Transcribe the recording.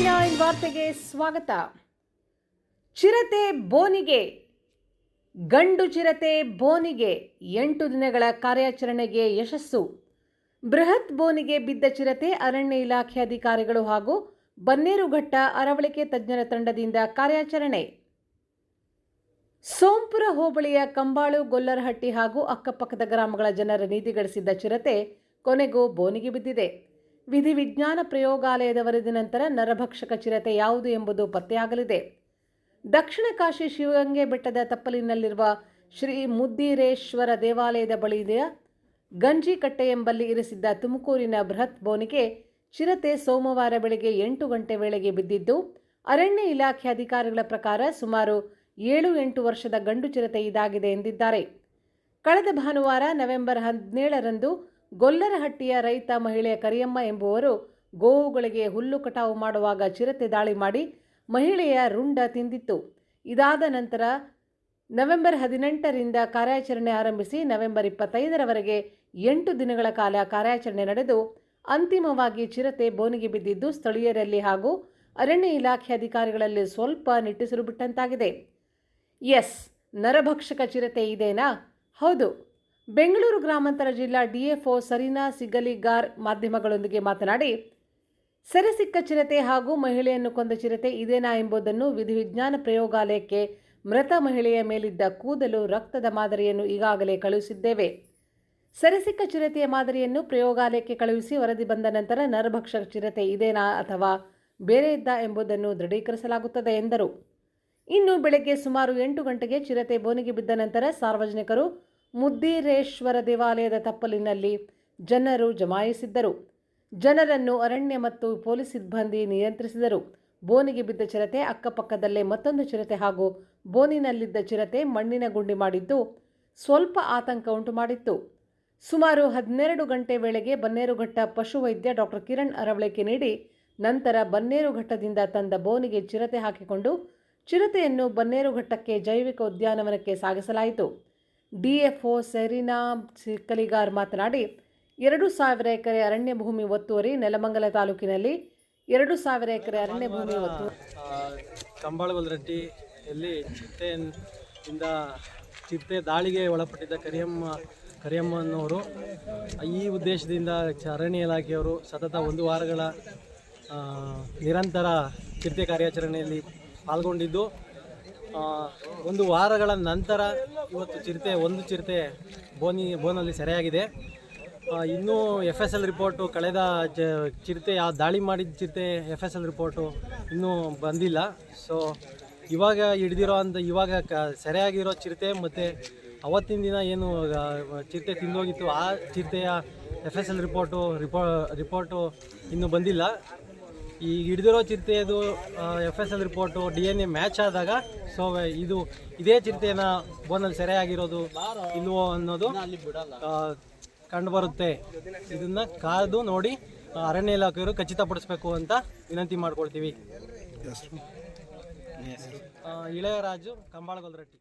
ವಾರ್ತೆಗಳಿಗೆ ಸ್ವಾಗತ. ಚಿರತೆ ಬೋನಿಗೆ, ಗಂಡು ಚಿರತೆ ಬೋನಿಗೆ ಎಂಟು ದಿನಗಳ ಕಾರ್ಯಾಚರಣೆಗೆ ಯಶಸ್ಸು. ಬೃಹತ್ ಬೋನಿಗೆ ಬಿದ್ದ ಚಿರತೆ ಅರಣ್ಯ ಇಲಾಖೆ ಅಧಿಕಾರಿಗಳು ಹಾಗೂ ಬನ್ನೇರುಘಟ್ಟ ಅರವಳಿಕೆ ತಜ್ಞರ ತಂಡದಿಂದ ಕಾರ್ಯಾಚರಣೆ. ಸೋಂಪುರ ಹೋಬಳಿಯ ಕಂಬಾಳು, ಗೊಲ್ಲರಹಟ್ಟಿ ಹಾಗೂ ಅಕ್ಕಪಕ್ಕದ ಗ್ರಾಮಗಳ ಜನರ ನೀತಿಗಳಿಸಿದ್ದ ಚಿರತೆ ಕೊನೆಗೂ ಬೋನಿಗೆ ಬಿದ್ದಿದೆ. ವಿಧಿವಿಜ್ಞಾನ ಪ್ರಯೋಗಾಲಯದ ವರದಿ ನಂತರ ನರಭಕ್ಷಕ ಚಿರತೆ ಯಾವುದು ಎಂಬುದು ಪತ್ತೆಯಾಗಲಿದೆ. ದಕ್ಷಿಣ ಕಾಶಿ ಶಿವಗಂಗೆ ಬೆಟ್ಟದ ತಪ್ಪಲಿನಲ್ಲಿರುವ ಶ್ರೀ ಮುದ್ದೀರೇಶ್ವರ ದೇವಾಲಯದ ಬಳಿಯ ಗಂಜಿಕಟ್ಟೆ ಎಂಬಲ್ಲಿ ಇರಿಸಿದ್ದ ತುಮಕೂರಿನ ಬೃಹತ್ ಬೋನಿಗೆ ಚಿರತೆ ಸೋಮವಾರ ಬೆಳಗ್ಗೆ ಎಂಟು ಗಂಟೆ ವೇಳೆಗೆ ಬಿದ್ದಿದ್ದು, ಅರಣ್ಯ ಇಲಾಖೆ ಅಧಿಕಾರಿಗಳ ಪ್ರಕಾರ ಸುಮಾರು ಏಳು ಎಂಟು ವರ್ಷದ ಗಂಡು ಚಿರತೆ ಇದಾಗಿದೆ ಎಂದಿದ್ದಾರೆ. ಕಳೆದ ಭಾನುವಾರ ನವೆಂಬರ್ ಹದಿನೇಳರಂದು ಗೊಲ್ಲರಹಟ್ಟಿಯ ರೈತ ಮಹಿಳೆಯ ಕರಿಯಮ್ಮ ಎಂಬುವರು ಗೋವುಗಳಿಗೆ ಹುಲ್ಲು ಕಟಾವು ಮಾಡುವಾಗ ಚಿರತೆ ದಾಳಿ ಮಾಡಿ ಮಹಿಳೆಯ ರುಂಡ ತಿಂದಿತ್ತು. ಇದಾದ ನಂತರ ನವೆಂಬರ್ ಹದಿನೆಂಟರಿಂದ ಕಾರ್ಯಾಚರಣೆ ಆರಂಭಿಸಿ ನವೆಂಬರ್ ಇಪ್ಪತ್ತೈದರವರೆಗೆ ಎಂಟು ದಿನಗಳ ಕಾಲ ಕಾರ್ಯಾಚರಣೆ ನಡೆದು ಅಂತಿಮವಾಗಿ ಚಿರತೆ ಬೋನಿಗೆ ಬಿದ್ದಿದ್ದು ಸ್ಥಳೀಯರಲ್ಲಿ ಹಾಗೂ ಅರಣ್ಯ ಇಲಾಖೆ ಅಧಿಕಾರಿಗಳಲ್ಲಿ ಸ್ವಲ್ಪ ನಿಟ್ಟುಸಿರು ಬಿಟ್ಟಂತಾಗಿದೆ. ಎಸ್, ನರಭಕ್ಷಕ ಚಿರತೆ ಇದೇನಾ? ಹೌದು. ಬೆಂಗಳೂರು ಗ್ರಾಮಾಂತರ ಜಿಲ್ಲಾ ಡಿಎಫ್ಒ ಸರೀನಾ ಸಿಗಲಿಗಾರ್ ಮಾಧ್ಯಮಗಳೊಂದಿಗೆ ಮಾತನಾಡಿ ಸೆರೆಸಿಕ್ಕ ಚಿರತೆ ಹಾಗೂ ಮಹಿಳೆಯನ್ನು ಕೊಂದ ಚಿರತೆ ಇದೇನಾ ಎಂಬುದನ್ನು ವಿಧಿವಿಜ್ಞಾನ ಪ್ರಯೋಗಾಲಯಕ್ಕೆ ಮೃತ ಮಹಿಳೆಯ ಮೇಲಿದ್ದ ಕೂದಲು ರಕ್ತದ ಮಾದರಿಯನ್ನು ಈಗಾಗಲೇ ಕಳುಹಿಸಿದ್ದೇವೆ. ಸೆರೆಸಿಕ್ಕ ಚಿರತೆಯ ಮಾದರಿಯನ್ನು ಪ್ರಯೋಗಾಲಯಕ್ಕೆ ಕಳುಹಿಸಿ ವರದಿ ಬಂದ ನಂತರ ನರಭಕ್ಷಕ ಚಿರತೆ ಇದೇನಾ ಅಥವಾ ಬೇರೆ ಇದ್ದ ಎಂಬುದನ್ನು ದೃಢೀಕರಿಸಲಾಗುತ್ತದೆ ಎಂದರು. ಇನ್ನು ಬೆಳಗ್ಗೆ ಸುಮಾರು ಎಂಟು ಗಂಟೆಗೆ ಚಿರತೆ ಬೋನಿಗೆ ಬಿದ್ದ ನಂತರ ಸಾರ್ವಜನಿಕರು ಮುದ್ದೀರೇಶ್ವರ ದೇವಾಲಯದ ತಪ್ಪಲಿನಲ್ಲಿ ಜನರು ಜಮಾಯಿಸಿದ್ದರು. ಜನರನ್ನು ಅರಣ್ಯ ಮತ್ತು ಪೊಲೀಸ್ ಸಿಬ್ಬಂದಿ ನಿಯಂತ್ರಿಸಿದರು. ಬೋನಿಗೆ ಬಿದ್ದ ಚಿರತೆ ಅಕ್ಕಪಕ್ಕದಲ್ಲೇ ಮತ್ತೊಂದು ಚಿರತೆ ಹಾಗೂ ಬೋನಿನಲ್ಲಿದ್ದ ಚಿರತೆ ಮಣ್ಣಿನ ಗುಂಡಿ ಮಾಡಿದ್ದು ಸ್ವಲ್ಪ ಆತಂಕ ಉಂಟು ಮಾಡಿತ್ತು ಸುಮಾರು ಹದಿನೆರಡು ಗಂಟೆ ವೇಳೆಗೆ ಬನ್ನೇರುಘಟ್ಟ ಪಶುವೈದ್ಯ ಡಾಕ್ಟರ್ ಕಿರಣ್ ಅರವಳಿಕೆ ನೀಡಿ ನಂತರ ಬನ್ನೇರುಘಟ್ಟದಿಂದ ತಂದ ಬೋನಿಗೆ ಚಿರತೆ ಹಾಕಿಕೊಂಡು ಚಿರತೆಯನ್ನು ಬನ್ನೇರುಘಟ್ಟಕ್ಕೆ ಜೈವಿಕ ಉದ್ಯಾನವನಕ್ಕೆ ಸಾಗಿಸಲಾಯಿತು. ಡಿಎಫ್ಒ ಸೆರಿನಾ ಸಿಕ್ಕಲಿಗಾರ್ ಮಾತನಾಡಿ ಎರಡು ಸಾವಿರ ಎಕರೆ ಅರಣ್ಯ ಭೂಮಿ ಒತ್ತುವರಿ ನೆಲಮಂಗಲ ತಾಲೂಕಿನಲ್ಲಿ ಎರಡು ಸಾವಿರ ಎಕರೆ ಅರಣ್ಯ ಭೂಮಿ ಒತ್ತುವರಿ ಕಂಬಾಳಗೊಲ್ಲರಟ್ಟಿಯಲ್ಲಿ ಚಿತ್ತೆಯಿಂದ ಚಿತ್ತೆ ದಾಳಿಗೆ ಒಳಪಟ್ಟಿದ್ದ ಕರಿಯಮ್ಮ ಕರಿಯಮ್ಮನವರು ಈ ಉದ್ದೇಶದಿಂದ ಅರಣ್ಯ ಇಲಾಖೆಯವರು ಸತತ ಒಂದು ವಾರಗಳ ನಿರಂತರ ಚಿತ್ತೆ ಕಾರ್ಯಾಚರಣೆಯಲ್ಲಿ ಪಾಲ್ಗೊಂಡಿದ್ದು ಒಂದು ವಾರಗಳ ನಂತರ ಇವತ್ತು ಚಿರತೆ, ಒಂದು ಚಿರತೆ ಬೋನಿ, ಬೋನಲ್ಲಿ ಸೆರೆಯಾಗಿದೆ. ಇನ್ನೂ ಎಫ್ ಎಸ್ ಎಲ್ ರಿಪೋರ್ಟು ಕಳೆದ ಜ, ಚಿರತೆ ಯಾವ ದಾಳಿ ಮಾಡಿದ ಚಿರತೆ ಎಫ್ ಎಸ್ ಎಲ್ ರಿಪೋರ್ಟು ಇನ್ನೂ ಬಂದಿಲ್ಲ. ಸೊ ಇವಾಗ ಹಿಡ್ದಿರೋ ಅಂತ, ಇವಾಗ ಕ, ಸೆರೆಯಾಗಿರೋ ಚಿರತೆ ಮತ್ತು ಅವತ್ತಿನ ದಿನ ಏನು ಚಿರತೆ ತಿಂದೋಗಿತ್ತು, ಆ ಚಿರತೆಯ ಎಫ್ ಎಸ್ ಎಲ್ ರಿಪೋರ್ಟು ರಿಪೋ ರಿಪೋರ್ಟು ಇನ್ನೂ ಬಂದಿಲ್ಲ. ಈ ಹಿಡಿದಿರೋ ಚಿರತೆಯದು F S L report D N A match ಆದಾಗ ಸೊ ಇದು ಇದೇ ಚಿರತೆನ ಬೋನಲ್ಲಿ ಸೆರೆಯಾಗಿರೋದು ಇಲ್ವೋ ಅನ್ನೋದು ಕಂಡುಬರುತ್ತೆ ಇದನ್ನ ಕಾದು ನೋಡಿ ಅರಣ್ಯ ಇಲಾಖೆಯವರು ಖಚಿತಪಡಿಸ್ಬೇಕು ಅಂತ ವಿನಂತಿ ಮಾಡ್ಕೊಳ್ತೀವಿ. ಇಳೆಯರಾಜು ಕಂಬಾಳಗೊಲ್ರಟ್ಟಿ